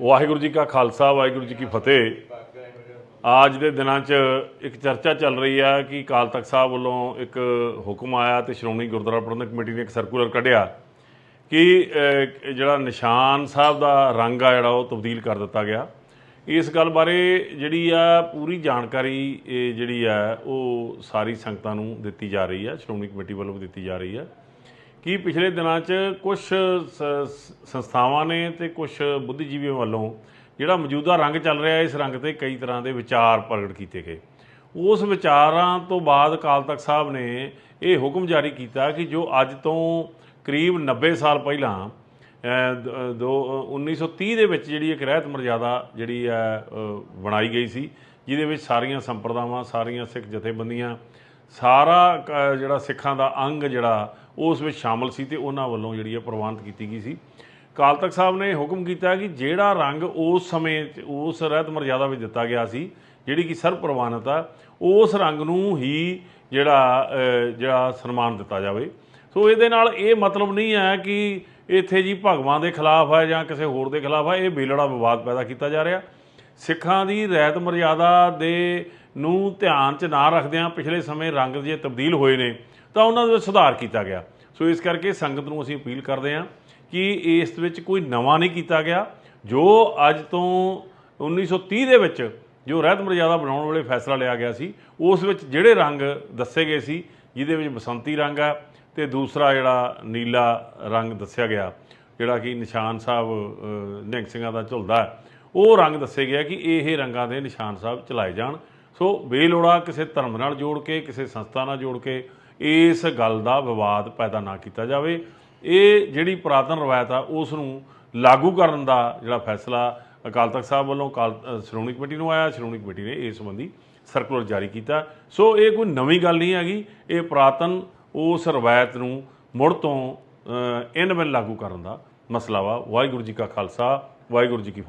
ਵਾਹਿਗੁਰੂ ਜੀ ਕਾ ਖਾਲਸਾ, ਵਾਹਿਗੁਰੂ ਜੀ ਕੀ ਫਤਿਹ। ਅੱਜ ਦੇ ਦਿਨਾਂ 'ਚ ਇੱਕ ਚਰਚਾ ਚੱਲ ਰਹੀ ਹੈ ਕਿ ਅਕਾਲ ਤਖਤ ਸਾਹਿਬ ਵੱਲੋਂ ਇੱਕ ਹੁਕਮ ਆਇਆ ਤੇ ਸ਼੍ਰੋਮਣੀ ਗੁਰਦੁਆਰਾ ਪ੍ਰਬੰਧਕ ਕਮੇਟੀ ਨੇ ਇੱਕ ਸਰਕੂਲਰ ਕੱਢਿਆ ਕਿ ਜਿਹੜਾ ਨਿਸ਼ਾਨ ਸਾਹਿਬ ਦਾ ਰੰਗ ਆ ਜਿਹੜਾ ਉਹ ਤਬਦੀਲ ਕਰ ਦਿੱਤਾ ਗਿਆ। ਇਸ ਗੱਲ ਬਾਰੇ ਜਿਹੜੀ ਆ ਪੂਰੀ ਜਾਣਕਾਰੀ ਇਹ ਜਿਹੜੀ ਆ ਉਹ ਸਾਰੀ ਸੰਗਤਾਂ ਨੂੰ ਦਿੱਤੀ ਜਾ ਰਹੀ ਹੈ ਸ਼੍ਰੋਮਣੀ ਕਮੇਟੀ ਵੱਲੋਂ ਵੀ ਦਿੱਤੀ ਜਾ ਰਹੀ ਹੈ ਕਿ ਪਿਛਲੇ ਦਿਨਾਂ 'ਚ ਕੁਝ ਸੰਸਥਾਵਾਂ ਨੇ ਤੇ ਕੁਝ ਬੁੱਧੀਜੀਵੀਆਂ ਵੱਲੋਂ ਜਿਹੜਾ ਮੌਜੂਦਾ ਰੰਗ ਚੱਲ ਰਿਹਾ ਇਸ ਰੰਗ ਤੇ ਕਈ ਤਰ੍ਹਾਂ ਦੇ ਵਿਚਾਰ ਪ੍ਰਗਟ ਕੀਤੇ ਗਏ। ਉਸ ਵਿਚਾਰਾਂ ਤੋਂ ਬਾਅਦ ਅਕਾਲ ਤਖਤ ਸਾਹਿਬ ਨੇ ਇਹ ਹੁਕਮ ਜਾਰੀ ਕੀਤਾ ਕਿ ਜੋ ਅੱਜ ਤੋਂ ਕਰੀਬ 90 ਸਾਲ ਪਹਿਲਾਂ ਅਹ, ਦ- ਦੋ 1930 ਦੇ ਵਿੱਚ ਜਿਹੜੀ ਇੱਕ ਰਹਿਤ ਮਰਜ਼ਾਦਾ ਜਿਹੜੀ ਹੈ ਬਣਾਈ ਗਈ ਸੀ ਜਿਹਦੇ ਵਿੱਚ ਸਾਰੀਆਂ ਸੰਪਰਦਾਵਾਂ ਸਾਰੀਆਂ ਸਿੱਖ ਜਥੇਬੰਦੀਆਂ ਸਾਰਾ ਜਿਹੜਾ ਸਿੱਖਾਂ ਦਾ ਅੰਗ ਜਿਹੜਾ, ਉਸ ਵਿੱਚ ਸ਼ਾਮਲ ਸੀ ਤੇ ਉਹਨਾਂ ਵੱਲੋਂ ਜਿਹੜੀ ਹੈ ਪ੍ਰਵਾਨਿਤ ਕੀਤੀ ਗਈ ਸੀ। ਕਾਲ ਤਖਤ ਸਾਹਿਬ ਨੇ ਹੁਕਮ ਕੀਤਾ ਕਿ ਜਿਹੜਾ ਰੰਗ ਉਸ ਸਮੇਂ 'ਚ, ਉਸ ਰਹਿਤ ਮਰਜ਼ਾਦਾ ਵਿੱਚ ਦਿੱਤਾ ਗਿਆ ਸੀ, ਜਿਹੜੀ ਕਿ ਸਰਵ ਪ੍ਰਵਾਨਿਤ ਆ ਉਸ ਰੰਗ ਨੂੰ ਹੀ ਜਿਹੜਾ ਜਿਹੜਾ ਸਨਮਾਨ ਦਿੱਤਾ ਜਾਵੇ। ਸੋ ਇਹਦੇ ਨਾਲ ਇਹ ਮਤਲਬ ਨਹੀਂ ਹੈ ਕਿ ਇੱਥੇ ਜੀ ਭਗਵਾਨ ਦੇ ਖਿਲਾਫ ਹੈ ਜਾਂ ਕਿਸੇ ਹੋਰ ਦੇ ਖਿਲਾਫ ਹੈ, ਇਹ ਬੇਲੜਾ ਵਿਵਾਦ ਪੈਦਾ ਕੀਤਾ ਜਾ ਰਿਹਾ। ਸਿੱਖਾਂ ਦੀ ਰਹਿਤ ਮਰਜ਼ਾਦਾ ਦੇ ਨੂੰ ਧਿਆਨ 'ਚ ਨਾ ਰੱਖਦਿਆਂ ਪਿਛਲੇ ਸਮੇਂ ਰੰਗ ਜੇ ਤਬਦੀਲ ਹੋਏ ਨੇ ਤਾਂ ਉਹਨਾਂ ਦੇ ਵਿੱਚ ਸੁਧਾਰ ਕੀਤਾ ਗਿਆ। ਸੋ ਇਸ ਕਰਕੇ ਸੰਗਤ ਨੂੰ ਅਸੀਂ ਅਪੀਲ ਕਰਦੇ ਹਾਂ ਕਿ ਇਸ ਵਿੱਚ ਕੋਈ ਨਵਾਂ ਨਹੀਂ ਕੀਤਾ ਗਿਆ ਜੋ ਅੱਜ ਤੋਂ 1930 ਦੇ ਵਿੱਚ ਜੋ ਰਹਿਤ ਮਰਜ਼ਾਦਾ ਬਣਾਉਣ ਵੇਲੇ ਫੈਸਲਾ ਲਿਆ ਗਿਆ ਸੀ ਉਸ ਵਿੱਚ ਜਿਹੜੇ ਰੰਗ ਦੱਸੇ ਗਏ ਸੀ ਜਿਹਦੇ ਵਿੱਚ ਬਸੰਤੀ ਰੰਗ ਆ ਤੇ ਦੂਸਰਾ ਜਿਹੜਾ ਨੀਲਾ ਰੰਗ ਦੱਸਿਆ ਗਿਆ ਜਿਹੜਾ ਕਿ ਨਿਸ਼ਾਨ ਸਾਹਿਬ ਅ, ਨਿਹੰਗ ਸਿੰਘਾਂ ਦਾ ਝੁਲਦਾ ਉਹ ਰੰਗ ਦੱਸੇ ਗਿਆ ਕਿ ਇਹ ਰੰਗਾਂ ਦੇ ਨਿਸ਼ਾਨ ਸਾਹਿਬ ਚਲਾਏ ਜਾਣ। ਸੋ ਬੇਲੋੜਾ ਕਿਸੇ ਧਰਮ ਨਾਲ ਜੋੜ ਕੇ, ਕਿਸੇ ਸੰਸਥਾ ਨਾਲ ਜੋੜ ਕੇ ਇਸ ਗੱਲ ਦਾ ਵਿਵਾਦ ਪੈਦਾ ਨਾ ਕੀਤਾ ਜਾਵੇ। ਇਹ ਜਿਹੜੀ ਪੁਰਾਤਨ ਰਵਾਇਤ ਆ ਉਸ ਨੂੰ ਲਾਗੂ ਕਰਨ ਦਾ ਜਿਹੜਾ ਫੈਸਲਾ ਅਕਾਲ ਤਖਤ ਸਾਹਿਬ ਵੱਲੋਂ ਅਕਾਲ ਸ਼੍ਰੋਮਣੀ ਕਮੇਟੀ ਨੂੰ ਆਇਆ। ਸ਼੍ਰੋਮਣੀ ਕਮੇਟੀ ਨੇ ਇਸ ਸੰਬੰਧੀ ਸਰਕੂਲਰ ਜਾਰੀ ਕੀਤਾ। ਸੋ ਇਹ ਕੋਈ ਨਵੀਂ ਗੱਲ ਨਹੀਂ ਹੈਗੀ। ਇਹ ਪੁਰਾਤਨ ਉਸ ਰਵਾਇਤ ਨੂੰ ਮੁੜ ਤੋਂ ਇਨ ਬਿਨ ਲਾਗੂ ਕਰਨ ਦਾ ਮਸਲਾ ਵਾ। ਵਾਹਿਗੁਰੂ ਜੀ ਕਾ ਖਾਲਸਾ, ਵਾਹਿਗੁਰੂ ਜੀ ਕੀ